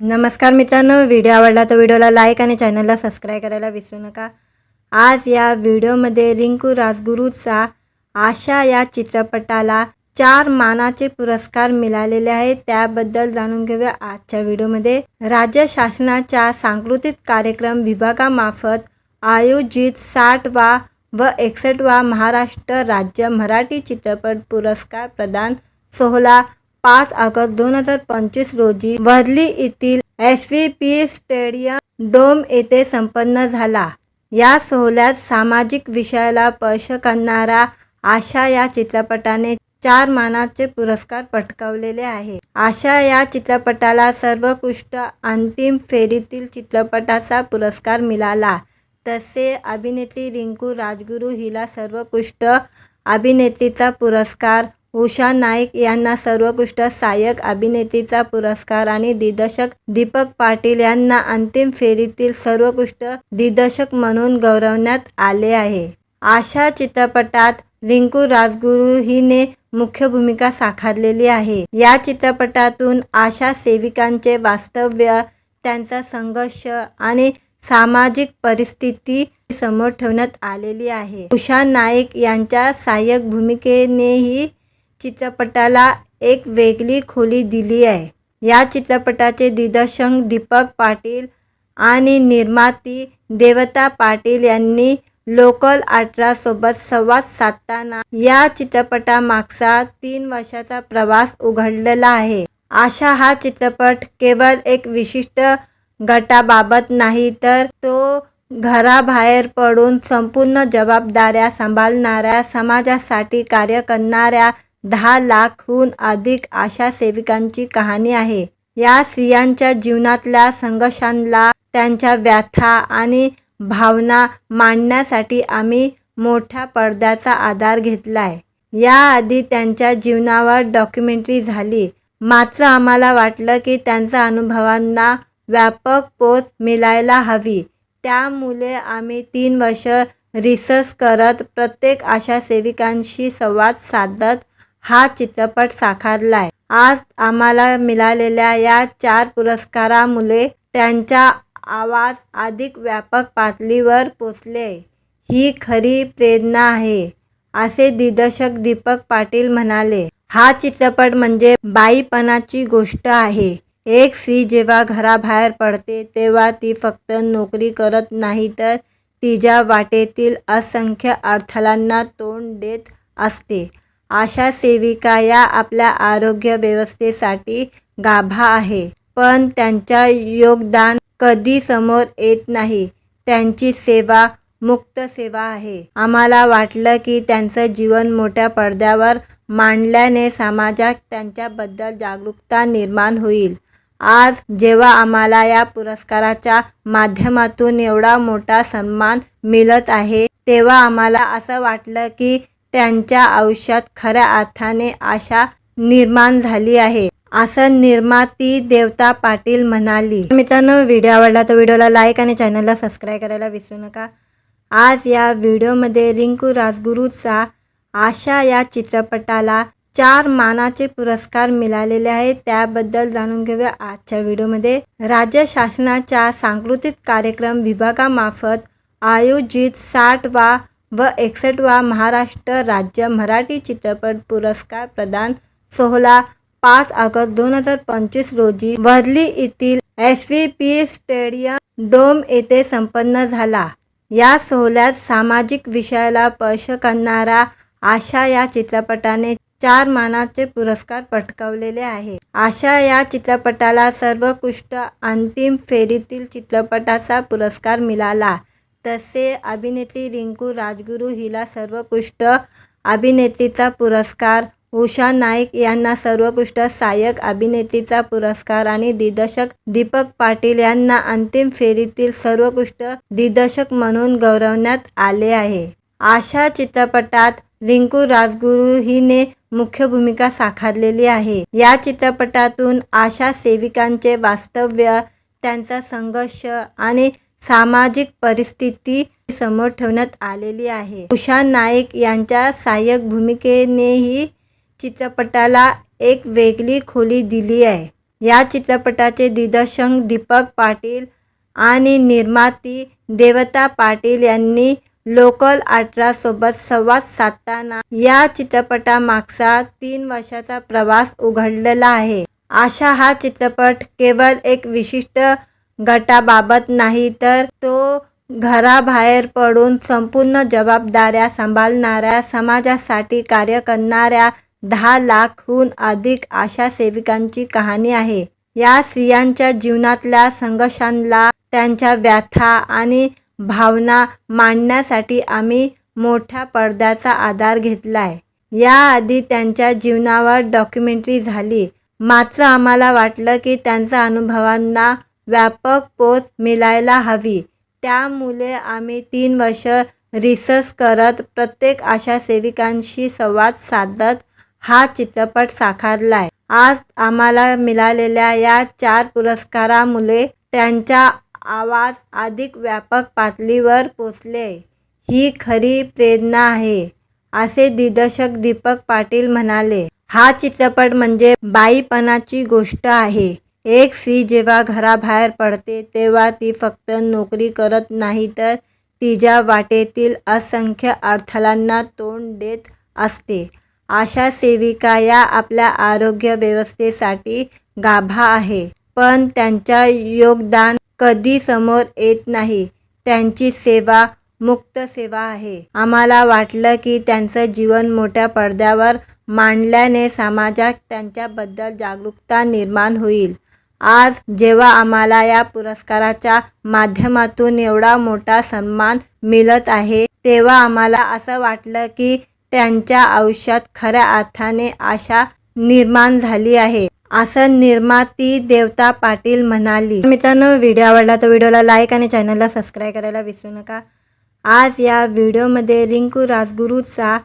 नमस्कार मित्रांनो व्हिडिओ आवडला तर व्हिडिओला लाईक आणि चॅनलला सबस्क्राईब करायला विसरू नका. आज या व्हिडिओमध्ये रिंकू राजगुरूचा आशा या चित्रपटाला चार मानाचे पुरस्कार मिळालेले आहेत. त्याबद्दल जाणून घेऊया आजच्या व्हिडिओमध्ये. राज्य शासनाच्या सांस्कृतिक कार्यक्रम विभागामार्फत आयोजित साठवा व एकसष्टवा महाराष्ट्र राज्य मराठी चित्रपट पुरस्कार प्रदान सोहळा पाच ऑगस्ट दोन हजार पंचवीस रोजी वर्ली येथील S V P stadium dome येथे संपन्न झाला. या सोहळ्यात सामाजिक विषयाला स्पर्श करणारा आशा या चित्रपटाने चार मानाचे पुरस्कार पटकावलेले आहे. आशा या चित्रपटाला सर्वोत्कृष्ट अंतिम फेरीतील चित्रपटाचा पुरस्कार मिळाला. तसे अभिनेत्री रिंकू राजगुरू हिला सर्वोत्कृष्ट अभिनेत्रीचा पुरस्कार उषा नाईक यांना सर्वोत्कृष्ट सहाय्यक अभिनेत्रीचा पुरस्कार आणि दिग्दर्शक दीपक पाटील यांना अंतिम फेरीतील सर्वोत्कृष्ट दिग्दर्शक म्हणून गौरवण्यात आले आहे. आशा चित्रपटात रिंकू राजगुरू हिने मुख्य भूमिका साकारलेली आहे. या चित्रपटातून आशा सेविकांचे वास्तव्य त्यांचा संघर्ष आणि सामाजिक परिस्थिती समोर ठेवण्यात आलेली आहे. उषा नाईक यांच्या सहाय्यक भूमिकेनेही चित्रपटाला एक वेगळी खोली दिली आहे. या चित्रपटाचे दिग्दर्शक दीपक पाटील आणि निर्माती देवता पाटील यांनी लोकल अठरासोबत संवाद साधताना या चित्रपटामागचा तीन वर्षाचा प्रवास उघडलेला आहे. आशा हा चित्रपट केवळ एक विशिष्ट गटाबाबत नाही तर तो घराबाहेर पडून संपूर्ण जबाबदाऱ्या सांभाळणाऱ्या समाजासाठी कार्य करणाऱ्या दहा लाखहून अधिक आशा सेविकांची कहाणी आहे. या स्त्रियांच्या जीवनातल्या संघर्षांना त्यांच्या व्यथा आणि भावना मांडण्यासाठी आम्ही मोठ्या पडद्याचा आधार घेतला आहे याआधी त्यांच्या जीवनावर डॉक्युमेंटरी झाली. मात्र आम्हाला वाटलं की त्यांच्या अनुभवांना व्यापक पोत मिळायला हवी. त्यामुळे आम्ही तीन वर्ष रिसर्च करत प्रत्येक आशा सेविकांशी संवाद साधत हा चित्रपट साकारलाय. आज आम्हाला मिळालेल्या या चार पुरस्कारामुळे त्यांचा आवाज अधिक व्यापक पातळीवर पोचले. ही खरी प्रेरणा आहे असे दिग्दर्शक दीपक पाटील म्हणाले. हा चित्रपट म्हणजे बाईपणाची गोष्ट आहे. एक स्त्री जेव्हा घराबाहेर पडते तेव्हा ती फक्त नोकरी करत नाही तर तिच्या वाटेतील असंख्य अडथळ्यांना तोंड देत असते. आशा सेविका या आपल्या आरोग्य व्यवस्थेसाठी गाभा आहे. पण त्यांच्या योगदान कधी समोर येत नाही. त्यांची सेवा मुक्त सेवा आहे. आम्हाला वाटलं की त्यांचं जीवन मोठ्या पडद्यावर मांडल्याने समाजात त्यांच्याबद्दल जागरूकता निर्माण होईल. आज जेव्हा आम्हाला या पुरस्काराच्या माध्यमातून एवढा मोठा सन्मान मिळत आहे तेव्हा आम्हाला असं वाटलं की त्यांच्या आयुष्यात खऱ्या अर्थाने आशा निर्माण झाली आहे. असं निर्माती देवता पाटील म्हणाली मित्रांनो व्हिडिओ आवडला तर व्हिडिओला लाईक आणि चॅनलला सबस्क्राईब करायला विसरू नका. आज या व्हिडिओमध्ये रिंकू राजगुरूचा आशा या चित्रपटाला चार मानाचे पुरस्कार मिळालेले आहेत. त्याबद्दल जाणून घेऊया आजच्या व्हिडिओमध्ये. राज्य शासनाच्या सांस्कृतिक कार्यक्रम विभागामार्फत आयोजित साठ वा व एकसठवा महाराष्ट्र राज्य मराठी चित्रपट पुरस्कार प्रदान सोहळा पाच ऑगस्ट दोन हजार पंचवीस रोजी वर्ली येथील S V P stadium dome येथे संपन्न झाला. या सोहळ्यात सामाजिक विषयाला स्पर्श करणारा आशा या चित्रपटाने चार मानाचे पुरस्कार पटकावलेले आहे. आशा या चित्रपटाला सर्वोत्कृष्ट अंतिम फेरीतील चित्रपटाचा पुरस्कार मिळाला. तसे अभिनेत्री रिंकू राजगुरू हिला सर्वोत्कृष्ट अभिनेत्रीचा पुरस्कार. उषा नाईक यांना सर्वोत्कृष्ट सहाय्यक अभिनेत्रीचा पुरस्कार आणि दिग्दर्शक दीपक पाटील यांना अंतिम फेरीतील सर्वोत्कृष्ट दिग्दर्शक म्हणून गौरवण्यात आले आहे. आशा चित्रपटात रिंकू राजगुरू हिने मुख्य भूमिका साकारलेली आहे. या चित्रपटातून आशा सेविकांचे वास्तव्य त्यांचा संघर्ष आणि सामाजिक परिस्थिती समोर ठेवण्यात आलेली आहे. उषा नाईक यांच्या सहाय्यक भूमिकेनेही चित्रपटाला एक वेगळी खोली दिली आहे. या चित्रपटाचे दिग्दर्शक दीपक पाटील आणि निर्माती देवता पाटील यांनी लोकल अठरासोबत संवाद साधताना या चित्रपटामागचा तीन वर्षाचा प्रवास उघडलेला आहे. आशा हा चित्रपट केवळ एक विशिष्ट गटाबाबत नाही तर तो घराबाहेर पडून संपूर्ण जबाबदाऱ्या सांभाळणाऱ्या समाजासाठी कार्य करणाऱ्या दहा लाखहून अधिक आशा सेविकांची कहाणी आहे. या स्त्रियांच्या जीवनातल्या संघर्षांना त्यांच्या व्यथा आणि भावना मांडण्यासाठी आम्ही मोठ्या पडद्याचा आधार घेतलाय. याआधी त्यांच्या जीवनावर डॉक्युमेंटरी झाली. मात्र आम्हाला वाटलं की त्यांच्या अनुभवांना व्यापक पोत मिळायला हवी. त्यामुळे आम्ही तीन वर्ष रिसर्च करत प्रत्येक आशा सेविकांशी संवाद साधत हा चित्रपट साकारलाय. आज आम्हाला मिळालेल्या या चार पुरस्कारामुळे त्यांचा आवाज अधिक व्यापक पातळीवर पोचले. ही खरी प्रेरणा आहे असे दिग्दर्शक दीपक पाटील म्हणाले. हा चित्रपट म्हणजे बाईपणाची गोष्ट आहे. एक स्त्री जेव्हा घराबाहेर पडते तेव्हा ती फक्त नोकरी करत नाही तर तिच्या वाटेतील असंख्य अडथळ्यांना तोंड देत असते. आशा सेविका या आपल्या आरोग्य व्यवस्थेसाठी गाभा आहे पण त्यांच्या योगदान कधी समोर येत नाही. त्यांची सेवा मुक्त सेवा आहे. आम्हाला वाटलं की त्यांचं जीवन मोठ्या पडद्यावर मांडल्याने समाजात त्यांच्याबद्दल जागरूकता निर्माण होईल. आज जेव्हा आम्हाला या पुरस्काराच्या माध्यमातून एवढा मोठा सन्मान मिळत आहे तेव्हा आम्हाला असं वाटलं की त्यांच्या आयुष्यात खऱ्या अर्थाने आशा निर्माण झाली आहे. असं निर्माती देवता पाटील म्हणाली मित्रांनो व्हिडिओ आवडला तर व्हिडिओला लाईक आणि चॅनलला सबस्क्राईब करायला विसरू नका. आज या व्हिडिओमध्ये रिंकू राजगुरूचा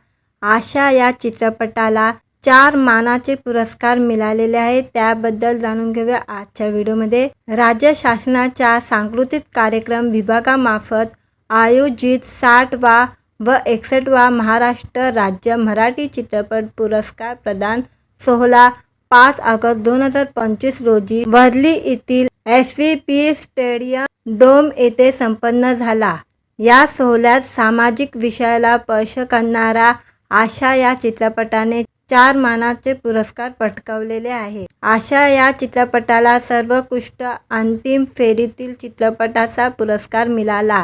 आशा या चित्रपटाला चार मानाचे पुरस्कार मिळालेले आहेत. त्याबद्दल जाणून घेऊया आजच्या व्हिडिओमध्ये. राज्य शासनाच्या सांस्कृतिक कार्यक्रम विभागामार्फत आयोजित साठवा व एकसष्टवा महाराष्ट्र राज्य मराठी चित्रपट पुरस्कार प्रदान सोहळा पाच ऑगस्ट दोन हजार पंचवीस रोजी वर्ली येथील S V P stadium dome येथे संपन्न झाला. या सोहळ्यात सामाजिक विषयाला स्पर्श करणारा आशा या चित्रपटाने चार मानाचे पुरस्कार पटकावलेले आहे. आशा या चित्रपटाला सर्वोत्कृष्ट अंतिम फेरीतील चित्रपटाचा पुरस्कार मिळाला.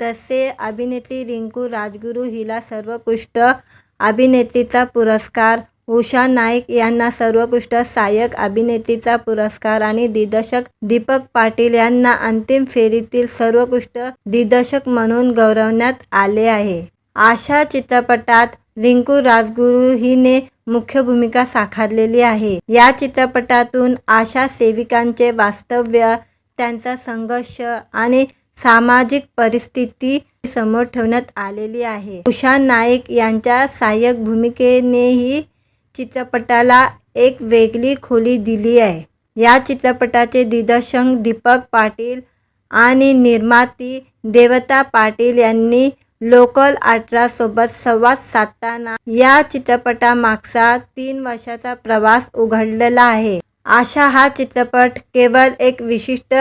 तसे अभिनेत्री रिंकू राजगुरू हिला सर्वोत्कृष्ट अभिनेत्रीचा पुरस्कार उषा नाईक यांना सर्वोत्कृष्ट सहाय्यक अभिनेत्रीचा पुरस्कार आणि दिग्दर्शक दीपक पाटील यांना अंतिम फेरीतील सर्वोत्कृष्ट दिग्दर्शक म्हणून गौरवण्यात आले आहे. आशा चित्रपटात रिंकू राजगुरू हिने मुख्य भूमिका साकारलेली आहे. या चित्रपटातून आशा सेविकांचे वास्तव्य त्यांचा संघर्ष आणि सामाजिक परिस्थिती समोर ठेवण्यात आलेली आहे. उषा नाईक यांच्या सहाय्यक भूमिकेनेही चित्रपटाला एक वेगळी खोली दिली आहे. या चित्रपटाचे दिग्दर्शक दीपक पाटील आणि निर्माती देवता पाटील यांनी लोकल अठरासोबत संवाद साधताना या चित्रपटामागचा तीन वर्षाचा प्रवास उघडलेला आहे. आशा हा चित्रपट केवळ एक विशिष्ट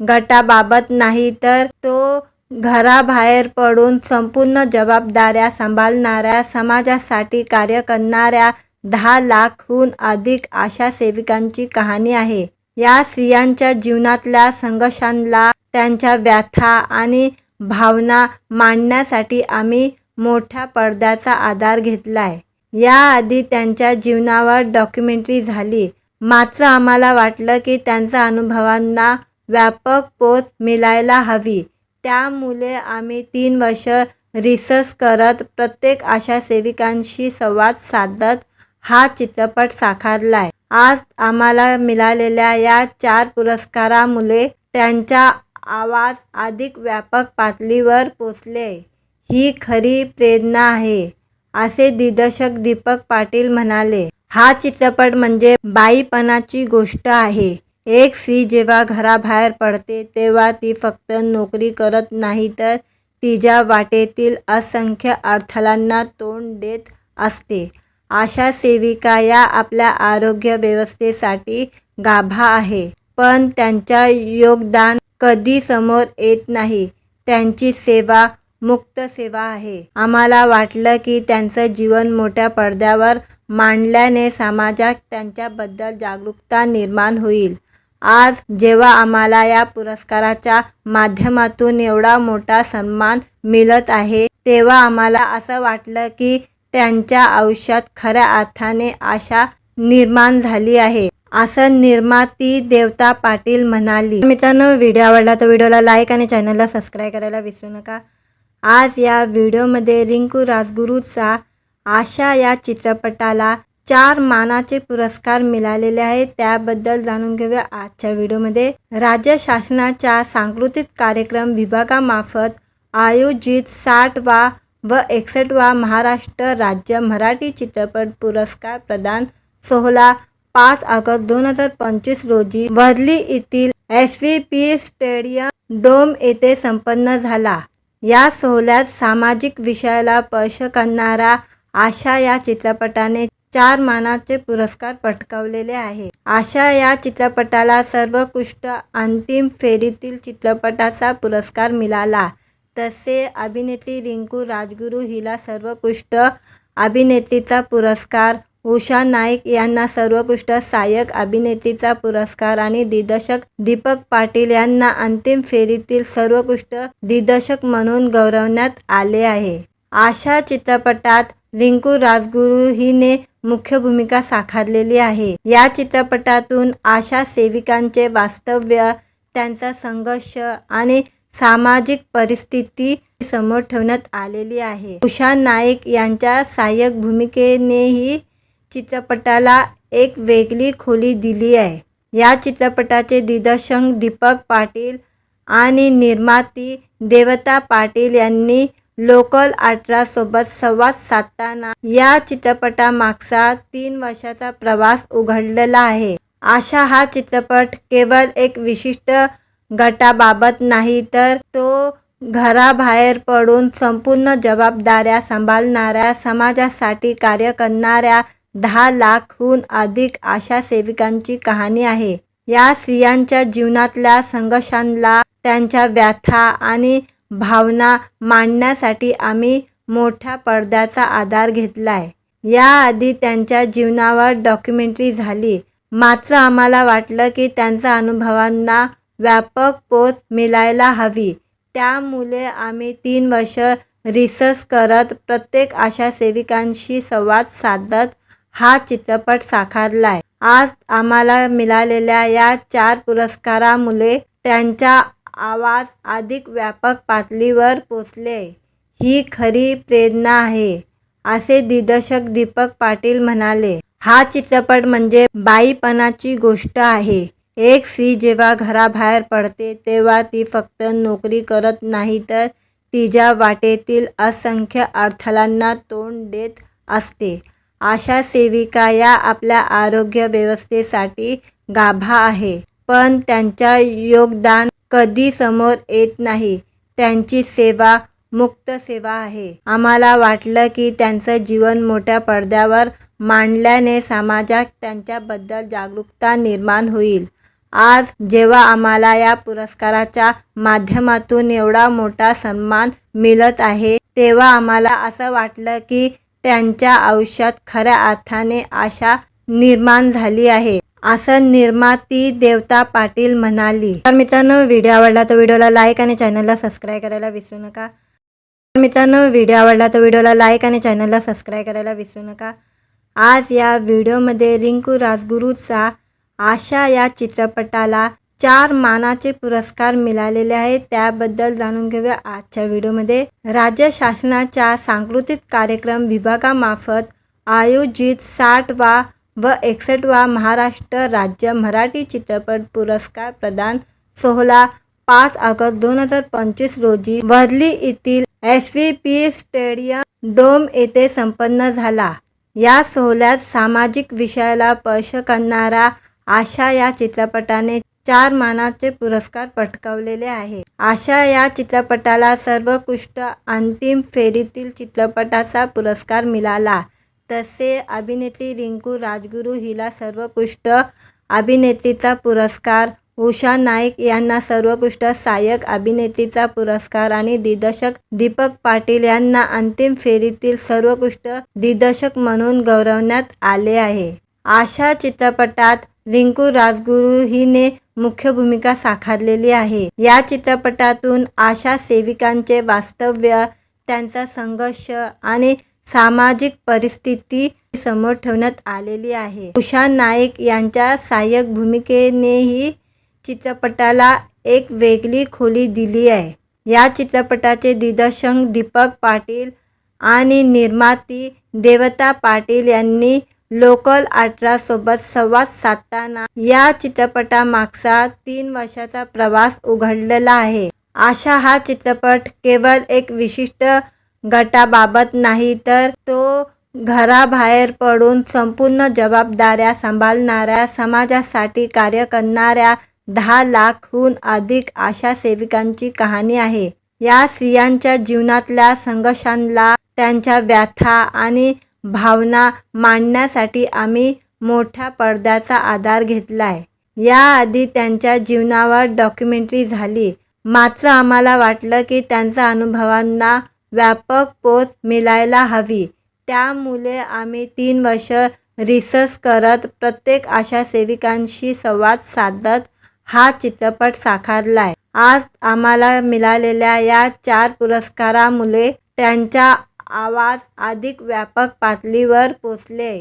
गटाबाबत नाही तर तो घराबाहेर पडून संपूर्ण जबाबदाऱ्या सांभाळणाऱ्या समाजासाठी कार्य करणाऱ्या दहा लाखहून अधिक आशा सेविकांची कहाणी आहे. या स्त्रियांच्या जीवनातल्या संघर्षांना त्यांच्या व्यथा आणि भावना मांडण्यासाठी आम्ही मोठ्या पडद्याचा आधार घेतलाय. याआधी त्यांच्या जीवनावर डॉक्युमेंटरी झाली. मात्र आम्हाला वाटलं की त्यांच्या अनुभवांना व्यापक पोत मिळायला हवी. त्यामुळे आम्ही तीन वर्ष रिसर्च करत प्रत्येक आशा सेविकांशी संवाद साधत हा चित्रपट साकारलाय. आज आम्हाला मिळालेल्या या चार पुरस्कारामुळे त्यांच्या आवाज अधिक व्यापक पातळीवर पोचले. ही खरी प्रेरणा आहे असे दिग्दर्शक दीपक पाटील म्हणाले. हा चित्रपट म्हणजे बाईपणाची गोष्ट आहे. एक स्त्री जेव्हा घराबाहेर पडते तेव्हा ती फक्त नोकरी करत नाही तर तिच्या वाटेतील असंख्य अडथळ्यांना तोंड देत असते. आशा सेविका या आपल्या आरोग्य व्यवस्थेसाठी गाभा आहे पण त्यांच्या योगदान कधी समोर येत नाही. त्यांची सेवा मुक्त सेवा आहे. आम्हाला वाटलं की त्यांचं जीवन मोठ्या पडद्यावर मांडल्याने समाजात त्यांच्याबद्दल जागरूकता निर्माण होईल. आज जेव्हा आम्हाला या पुरस्काराच्या माध्यमातून एवढा मोठा सन्मान मिळत आहे तेव्हा आम्हाला असं वाटलं की त्यांच्या आयुष्यात खऱ्या अर्थाने आशा निर्माण झाली आहे. असं निर्माती देवता पाटील म्हणाली. मित्रांनो व्हिडिओ आवडला तर व्हिडिओला लाईक आणि चॅनलला सबस्क्राईब करायला विसरू नका. आज या व्हिडिओमध्ये रिंकू राजगुरूचा आशा या चित्रपटाला चार मानाचे पुरस्कार मिळालेले आहेत. त्याबद्दल जाणून घेऊया आजच्या व्हिडिओमध्ये. राज्य शासनाच्या सांस्कृतिक कार्यक्रम विभागामार्फत आयोजित साठवा व एकसष्टवा महाराष्ट्र राज्य मराठी चित्रपट पुरस्कार प्रदान सोहळा पाच ऑगस्ट दोन हजार पंचवीस रोजी वर्ली येथील S V P stadium dome येथे संपन्न झाला. या सोहळ्यात सामाजिक विषयाला स्पर्श करणारा आशा या चित्रपटाने चार मानाचे पुरस्कार पटकावलेले आहे. आशा या चित्रपटाला सर्वोत्कृष्ट अंतिम फेरीतील चित्रपटाचा पुरस्कार मिळाला. तसे अभिनेत्री रिंकू राजगुरू हिला सर्वोत्कृष्ट अभिनेत्रीचा पुरस्कार उषा नाईक यांना सर्वोत्कृष्ट सहाय्यक अभिनेत्रीचा पुरस्कार आणि दिग्दर्शक दीपक पाटील यांना अंतिम फेरीतील सर्वोत्कृष्ट दिग्दर्शक म्हणून गौरवण्यात आले आहे. आशा चित्रपटात रिंकू राजगुरू हिने मुख्य भूमिका साकारलेली आहे. या चित्रपटातून आशा सेविकांचे वास्तव्य त्यांचा संघर्ष आणि सामाजिक परिस्थिती समोर ठेवण्यात आलेली आहे. उषा नाईक यांच्या सहाय्यक भूमिकेनेही चित्रपटाला एक वेगळी खोली दिली आहे. या चित्रपटाचे दिग्दर्शक दीपक पाटील आणि निर्माती देवता पाटील यांनी लोकल अठरासोबत संवाद साधताना या चित्रपटामागचा तीन वर्षाचा प्रवास उघडलेला आहे. आशा हा चित्रपट केवळ एक विशिष्ट गटाबाबत नाही तर तो घराबाहेर पडून संपूर्ण जबाबदाऱ्या सांभाळणाऱ्या समाजासाठी कार्य करणाऱ्या दहा लाखहून अधिक आशा सेविकांची कहाणी आहे. या स्त्रियांच्या जीवनातल्या संघर्षांना त्यांच्या व्यथा आणि भावना मांडण्यासाठी आम्ही मोठ्या पडद्याचा आधार घेतला आहे याआधी त्यांच्या जीवनावर डॉक्युमेंटरी झाली. मात्र आम्हाला वाटलं की त्यांच्या अनुभवांना व्यापक पोच मिळायला हवी. त्यामुळे आम्ही तीन वर्ष रिसर्च करत प्रत्येक आशा सेविकांशी संवाद साधत हा चित्रपट साकारला आहे आज आम्हाला मिळालेल्या या चार पुरस्कारामुळे त्यांचा आवाज अधिक व्यापक पातळीवर पोचले. ही खरी प्रेरणा आहे असे दिग्दर्शक दीपक पाटील म्हणाले. हा चित्रपट म्हणजे बाईपणाची गोष्ट आहे. एक स्त्री जेव्हा घराबाहेर पडते तेव्हा ती फक्त नोकरी करत नाही तर तिच्या वाटेतील असंख्य अडथळ्यांना तोंड देत असते. आशा सेविका या आपल्या आरोग्य व्यवस्थेसाठी गाभा आहे. पण त्यांच्या योगदान कधी समोर येत नाही. त्यांची सेवा मुक्त सेवा आहे. आम्हाला वाटलं की त्यांचं जीवन मोठ्या पडद्यावर मांडल्याने समाजात त्यांच्याबद्दल जागरूकता निर्माण होईल. आज जेव्हा आम्हाला या पुरस्काराच्या माध्यमातून एवढा मोठा सन्मान मिळत आहे तेव्हा आम्हाला असं वाटलं की त्यांच्या आयुष्यात खऱ्या अर्थाने आशा निर्माण झाली आहे. असं निर्माती देवता पाटील म्हणाली. तर मित्रांनो व्हिडिओ आवडला तर व्हिडिओला लाईक आणि चॅनलला सबस्क्राईब करायला विसरू नका. तर मित्रांनो व्हिडिओ आवडला तर व्हिडिओला लाईक आणि चॅनलला सबस्क्राईब करायला विसरू नका. आज या व्हिडिओमध्ये रिंकू राजगुरूचा आशा या चित्रपटाला चार मानाचे पुरस्कार मिळालेले आहेत. त्याबद्दल जाणून घेऊया आजच्या व्हिडिओमध्ये. राज्य शासनाच्या सांस्कृतिक कार्यक्रम विभागामार्फत आयोजित साठवा व एकसष्टवा महाराष्ट्र राज्य मराठी चित्रपट पुरस्कार प्रदान सोहळा पाच ऑगस्ट दोन हजार पंचवीस रोजी वर्ली येथील S V P stadium dome येथे संपन्न झाला. या सोहळ्यात सामाजिक विषयाला स्पर्श करणारा आशा या चित्रपटाने चार मानाचे पुरस्कार पटकावलेले आहे. आशा या चित्रपटाला सर्वोत्कृष्ट अंतिम फेरीतील चित्रपटाचा पुरस्कार मिळाला. तसे अभिनेत्री रिंकू राजगुरू हिला सर्वोत्कृष्ट अभिनेत्रीचा पुरस्कार उषा नाईक यांना सर्वोत्कृष्ट सहाय्यक अभिनेत्रीचा पुरस्कार आणि दिग्दर्शक दीपक पाटील यांना अंतिम फेरीतील सर्वोत्कृष्ट दिग्दर्शक म्हणून गौरवण्यात आले आहे. आशा चित्रपटात रिंकू राजगुरू हिने मुख्य भूमिका साकारलेली आहे. या चित्रपटातून आशा सेविकांचे वास्तव्य त्यांचा संघर्ष आणि सामाजिक परिस्थिती समोर ठेवण्यात आलेली आहे. उषा नाईक यांच्या सहाय्यक भूमिकेनेही चित्रपटाला एक वेगळी खोली दिली आहे. या चित्रपटाचे दिग्दर्शक दीपक पाटील आणि निर्माती देवता पाटील यांनी लोकल अठरा सोबत संवाद साधताना या चित्रपटामागचा तीन वर्षाचा प्रवास उघडलेला आहे. आशा हा चित्रपट केवळ एक विशिष्ट गटाबाबत नाही तर तो घराबाहेर पडून संपूर्ण जबाबदाऱ्या सांभाळणाऱ्या समाजासाठी कार्य करणाऱ्या दहा लाखहून अधिक आशा सेविकांची कहाणी आहे. या स्त्रियांच्या जीवनातल्या संघर्षांना त्यांच्या व्यथा आणि भावना मांडण्यासाठी आम्ही मोठ्या पडद्याचा आधार घेतला आहे याआधी त्यांच्या जीवनावर डॉक्युमेंटरी झाली. मात्र आम्हाला वाटलं की त्यांच्या अनुभवांना व्यापक पोत मिळायला हवी. त्यामुळे आम्ही तीन वर्ष रिसर्च करत प्रत्येक आशा सेविकांशी संवाद साधत हा चित्रपट साकारला आहे आज आम्हाला मिळालेल्या या चार पुरस्कारामुळे त्यांच्या आवाज अधिक व्यापक पातळीवर पोचले.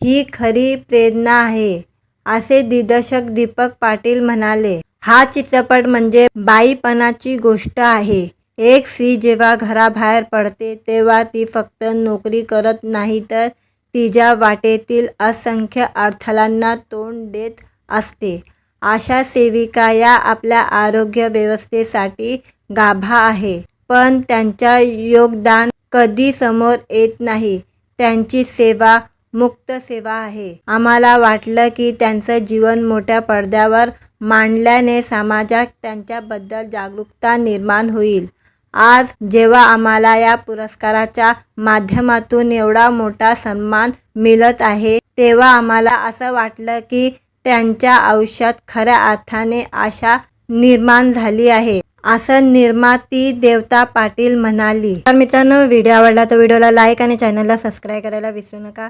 ही खरी प्रेरणा आहे असे दिग्दर्शक दीपक पाटील म्हणाले. हा चित्रपट म्हणजे बाईपणाची गोष्ट आहे. एक स्त्री जेव्हा घराबाहेर पडते तेव्हा ती फक्त नोकरी करत नाही तर तिच्या वाटेतील असंख्य अडथळ्यांना तोंड देत असते. आशा सेविका या आपल्या आरोग्य व्यवस्थेसाठी गाभा आहे पण त्यांच्या योगदान कधी समोर येत नाही. त्यांची सेवा मुक्त सेवा आहे. आम्हाला वाटलं की त्यांचं जीवन मोठ्या पडद्यावर मांडल्याने समाजात त्यांच्याबद्दल जागरूकता निर्माण होईल. आज जेव्हा आम्हाला या पुरस्काराच्या माध्यमातून एवढा मोठा सन्मान मिळत आहे तेव्हा आम्हाला असं वाटलं की त्यांच्या आयुष्यात खऱ्या अर्थाने आशा निर्माण झाली आहे. असं निर्माती देवता पाटील म्हणाली. तर मित्रांनो व्हिडिओ आवडला तर व्हिडिओला लाईक आणि चॅनलला सबस्क्राईब करायला विसरू नका.